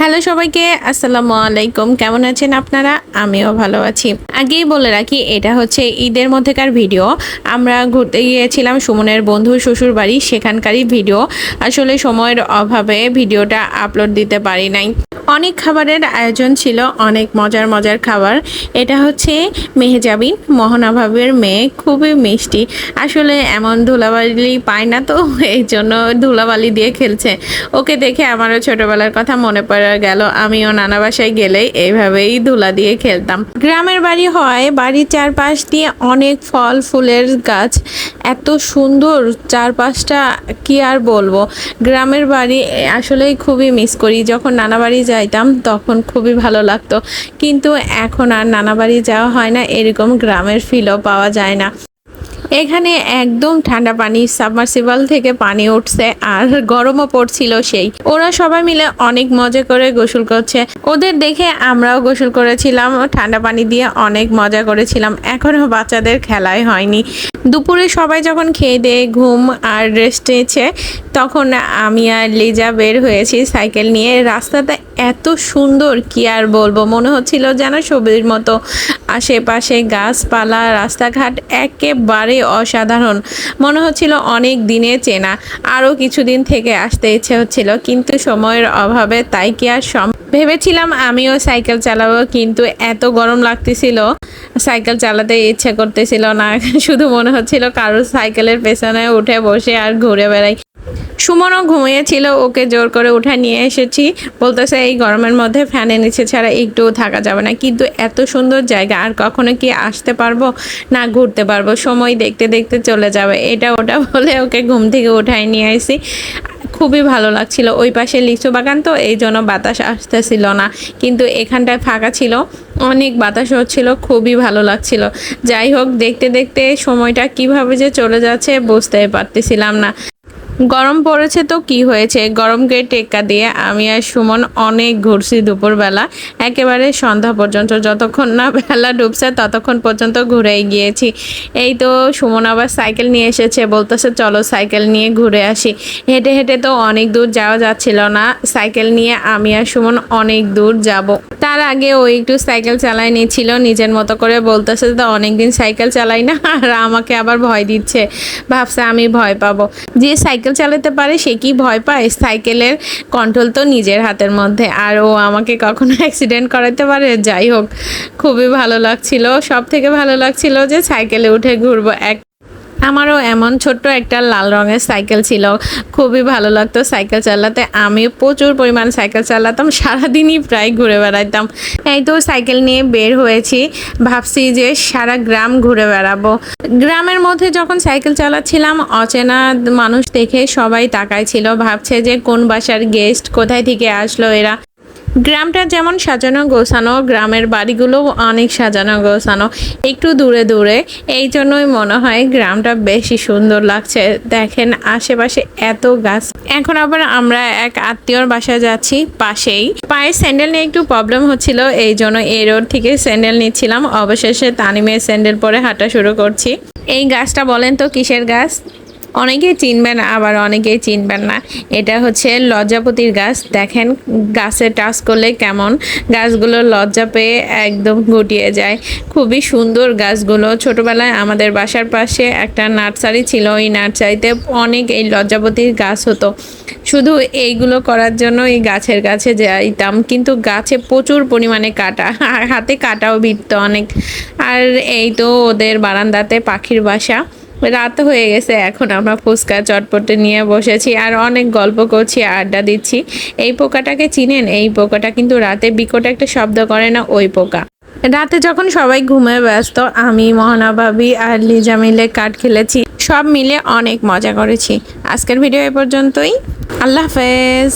Hello সবাইকে, আসসালামু আলাইকুম। কেমন আছেন আপনারা? আমিও ভালো আছি। আগেই বলে রাখি, এটা হচ্ছে ঈদের মধ্যেকার ভিডিও। আমরা ঘুরতে গিয়েছিলাম সুমনের বন্ধুর শ্বশুর বাড়ি সেখানকারই ভিডিও। আসলে সময়ের অভাবে ভিডিওটা আপলোড দিতে পারি নাই। অনেক খাবারের আয়োজন ছিল, অনেক মজার মজার খাবার। এটা হচ্ছে মেহেজাবিন মোহনা ভাবের মেয়ে, খুবই মিষ্টি। আসলে এমন ধুলাবালি পায় না তো, এই জন্য ধুলাবালি দিয়ে খেলছে। ওকে দেখে আমারও ছোটবেলার কথা মনে পড়ে গেল, আমিও নানা বাসায় গেলেই এইভাবেই ধুলা দিয়ে খেলতাম। গ্রামের বাড়ি হয় বাড়ির চারপাশ দিয়ে অনেক ফল, ফুলের গাছ, এত সুন্দর চারপাশটা কি আর বলব? গ্রামের বাড়ি আসলেই খুবই মিস করি, যখন নানা বাড়ি যাইতাম তখন খুবই ভালো লাগতো। কিন্তু এখন আর নানা বাড়ি যাওয়া হয় না, এরকম গ্রামের ফিলও পাওয়া যায় না। এখানে একদম ঠান্ডা পানি সাবমার্সিবল থেকে পানি উঠছে আর গরমও পড়ছিল সেই। ওরা সবাই মিলে অনেক মজা করে গোসল করছে। ওদের দেখে আমরাও গোসল করেছিলাম, ঠান্ডা পানি দিয়ে অনেক মজা করেছিলাম। এখনও বাচ্চাদের খেলাই হয়নি। দুপুরে সবাই যখন খেয়ে দিয়ে ঘুম আর রেস্ট নিয়েছে, তখন আমি আর লিজা বের হয়েছি সাইকেল নিয়ে। রাস্তাটা এত সুন্দর কি আর বলব? মনে হচ্ছিল যেন ছবির মতো। আশেপাশে গাছপালা, রাস্তাঘাট একেবারে অসাধারণ। মনে হচ্ছিল অনেক দিনে চেনা। আরও কিছুদিন থেকে আসতে ইচ্ছে হচ্ছিল, কিন্তু সময়ের অভাবে তাই কি আর সম ভেবেছিলাম আমিও সাইকেল চালাবো, কিন্তু এত গরম লাগতেছিল। সাইকেল চালাতে ইচ্ছে করতেছিল না। শুধু মনে হচ্ছিল কারোর সাইকেলের পেছনে উঠে বসে আর ঘুরে বেড়াই। সুমনও ঘুমিয়েছিল, ওকে জোর করে উঠে নিয়ে এসেছি। বলতেছে, এই গরমের মধ্যে ফ্যানের নিচে ছাড়া একটুও থাকা যাবে না। কিন্তু এত সুন্দর জায়গা, আর কখনো কি আসতে পারব? না, ঘুরতে পারব। সময় দেখতে দেখতে চলে যাবে। এটা ওটা বলে ওকে ঘুম থেকে উঠাই নিয়ে আসি খুবই ভালো লাগছিল। ওই পাশে লিচু বাগান তো, এই জন্য বাতাস আসতেছিল না। কিন্তু এখানটায় ফাঁকা ছিল। অনেক বাতাস হচ্ছিল, খুবই ভালো লাগছিল। যাই হোক, দেখতে দেখতে সময়টা কীভাবে যে চলে যাচ্ছে বুঝতেই পারতেছিলাম না। গরম পড়েছে তো কি হয়েছে? গরমকে টেক্কা দিয়ে আমি আর সুমন অনেক ঘুরছি দুপুরবেলা। একেবারে সন্ধ্যা পর্যন্ত যতক্ষণ না বেলা ডুবছে ততক্ষণ পর্যন্ত ঘুরেই গিয়েছি। এই তো সুমন আবার সাইকেল নিয়ে এসেছে, বলতেছে চলো সাইকেল নিয়ে ঘুরে আসি। হেঁটে হেঁটে তো অনেক দূর যাওয়া যাচ্ছিল না। সাইকেল নিয়ে আমি আর সুমন অনেক দূর যাব। তার আগে ও একটু সাইকেল চালাই নিয়েছিল নিজের মতো করে বলতেছে তো অনেকদিন সাইকেল চালাই না, আর আমাকে আবার ভয় দিচ্ছে। ভাবছে আমি ভয় পাবো। যে সাইকেল চালাতে পারে, সে কি ভয় পায়? সাইকেলের কন্ট্রোল তো নিজের হাতের মধ্যে। আর ও আমাকে কখনো অ্যাক্সিডেন্ট করাতে পারে? যাই হোক, খুবই ভালো লাগছিল। সব থেকে ভালো লাগছিল যে সাইকেলে উঠে ঘুরবো। এক আমারও এমন ছোট্ট একটা লাল রঙের সাইকেল ছিল। খুবই ভালো লাগতো সাইকেল চালাতে। আমি প্রচুর পরিমাণ সাইকেল চালাতাম, সারাদিনই প্রায় ঘুরে বেড়াইতাম। এই তো সাইকেল নিয়ে বের হয়েছি। ভাবছি যে সারা গ্রাম ঘুরে বেড়াবো। গ্রামের মধ্যে যখন সাইকেল চালাচ্ছিলাম, অচেনা মানুষ দেখে সবাই তাকাইছিল ভাবছে যে কোন বাসার গেস্ট কোথায় থেকে আসলো এরা। গ্রামটা যেমন সাজানো গোছানো, গ্রামের বাড়িগুলো অনেক সাজানো গোছানো, একটু দূরে দূরে। এই জন্যই মনে হয় গ্রামটা বেশি সুন্দর লাগছে। দেখেন আশেপাশে এত গাছ। এখন আবার আমরা এক আত্মীয়র বাসায় যাচ্ছি পাশেই। পায়ে স্যান্ডেল নিয়ে একটু প্রবলেম হচ্ছিল, এই জন্য এই রোড থেকে স্যান্ডেল নিচ্ছিলাম। অবশেষে তানিমের স্যান্ডেল পরে হাঁটা শুরু করছি। এই গাছটা বলেন তো কিসের গাছ? অনেকেই চিনবেন আবার অনেকেই চিনবেন না। এটা হচ্ছে লজ্জাপতির গাছ। দেখেন গাছে টাচ করলে কেমন? গাছগুলো লজ্জা পেয়ে একদম গুটিয়ে যায়। খুবই সুন্দর গাছগুলো। ছোটবেলায় আমাদের বাসার পাশে একটা নার্সারি ছিল। ওই নার্সারিতে অনেক এই লজ্জাপতির গাছ হতো। শুধু এইগুলো করার জন্য এই গাছের কাছে যাইতাম। কিন্তু গাছে প্রচুর পরিমাণে কাটা। হাতে কাটাও বিরত অনেক। আর এই তো ওদের বারান্দাতে পাখির বাসা। রাত হয়ে গেছে, এখন আমরা ফুচকা চটপটে নিয়ে বসেছি আর অনেক গল্প করছি, আড্ডা দিচ্ছি। এই পোকাটাকে চিনেন? এই পোকাটা কিন্তু রাতে বিকট একটা শব্দ করে না ওই পোকা। রাতে যখন সবাই ঘুমে ব্যস্ত, আমি, মহানা ভাবি আর লিজা মিলে কাঠ খেলেছি, সব মিলে অনেক মজা করেছি। আজকের ভিডিও এ পর্যন্তই। আল্লাহ হাফেজ।